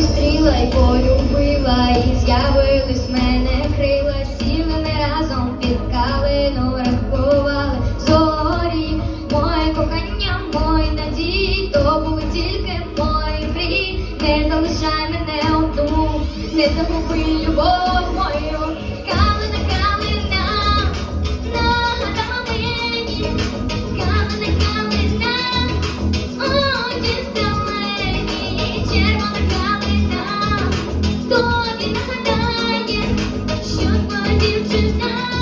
зустріла й полюбила, і з'явились в мене крила, сіли не разом під калину, рахували. Зорі, моє кохання, мої надії, то були тільки мої мрії, не залишай мене одну, не загуби любов. Should I do tonight?